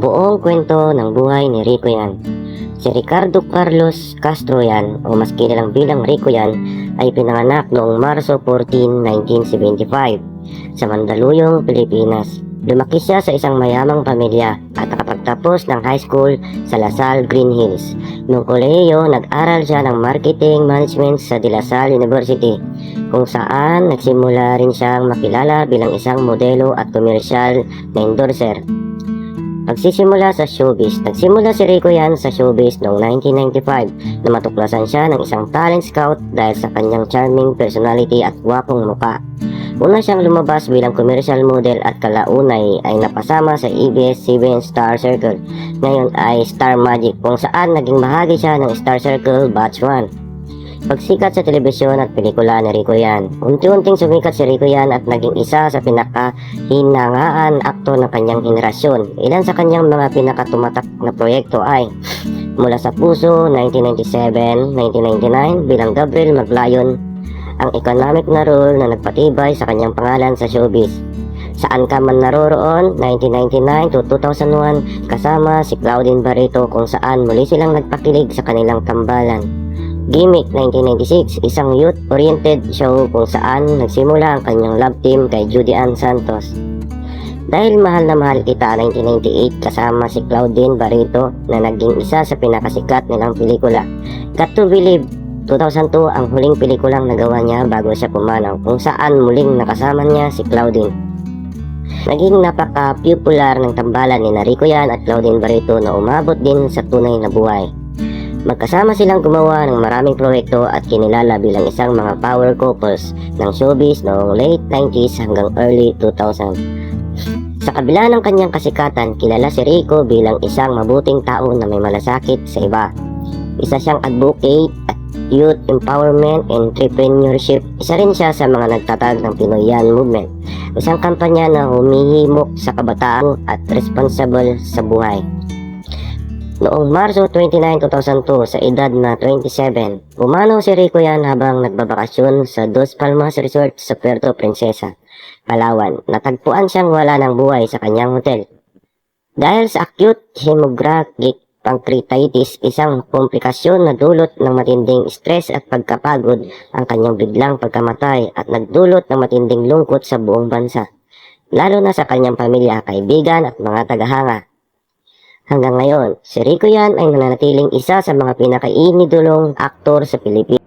Buong kwento ng buhay ni Rico yan. Si Ricardo Carlos Castro yan, o mas kilalang bilang Rico yan, ay pinanganak noong Marso 14, 1975 sa Mandaluyong, Pilipinas. Lumaki siya sa isang mayamang pamilya at nakapagtapos ng high school sa Lasal Green Hills. Noong kolehiyo, nag-aral siya ng Marketing Management sa De La Salle University kung saan nagsimula rin siyang makilala bilang isang modelo at komersyal na endorser. Pagsisimula sa showbiz, nagsimula si Rico yan sa showbiz noong 1995 na matuklasan siya ng isang talent scout dahil sa kanyang charming personality at gwapong muka. Una siyang lumabas bilang commercial model at kalaunay ay napasama sa ABS-CBN Star Circle. Ngayon ay Star Magic kung saan naging bahagi siya ng Star Circle Batch 1. Pagsikat sa telebisyon at pelikula ni Rico Yan. Unti-unting sumikat si Rico Yan at naging isa sa pinakahinangaan aktor ng kanyang henerasyon. Ilan sa kanyang mga pinakatumatak na proyekto ay Mula sa Puso, 1997, 1999 bilang Gabriel Maglayon, ang economic na role na nagpatibay sa kanyang pangalan sa showbiz. Saan ka man naroroon, 1999 to 2001, kasama si Claudine Barreto kung saan muli silang nagpakilig sa kanilang tambalan. Gimmick 1996, isang youth-oriented show kung saan nagsimula ang kanyang love team kay Judy Ann Santos. Dahil mahal na mahal kita 1998 kasama si Claudine Barreto na naging isa sa pinakasikat nilang pelikula. Got to Believe 2002 ang huling pelikulang nagawa niya bago siya pumanaw kung saan muling nakasama niya si Claudine. Naging napaka-popular ng tambalan ni Rico Yan at Claudine Barreto na umabot din sa tunay na buhay. Magkasama silang gumawa ng maraming proyekto at kinilala bilang isang mga power couples ng showbiz noong late 90s hanggang early 2000. Sa kabila ng kanyang kasikatan, kilala si Rico bilang isang mabuting tao na may malasakit sa iba. Isa siyang advocate at youth empowerment and entrepreneurship. Isa rin siya sa mga nagtatag ng Pinoy Yan Movement. Isang kampanya na humihimok sa kabataan at responsible sa buhay. Noong Marso 29, 2002, sa edad na 27, pumanaw si Rico yan habang nagbabakasyon sa Dos Palmas Resort sa Puerto Princesa, Palawan. Natagpuan siyang wala ng buhay sa kanyang hotel. Dahil sa acute hemorrhagic pancreatitis, isang komplikasyon na dulot ng matinding stress at pagkapagod ang kanyang biglang pagkamatay at nagdulot ng matinding lungkot sa buong bansa. Lalo na sa kanyang pamilya, kaibigan at mga tagahanga. Hanggang ngayon, si Rico yan ay nananatiling isa sa mga pinakainidulong aktor sa Pilipinas.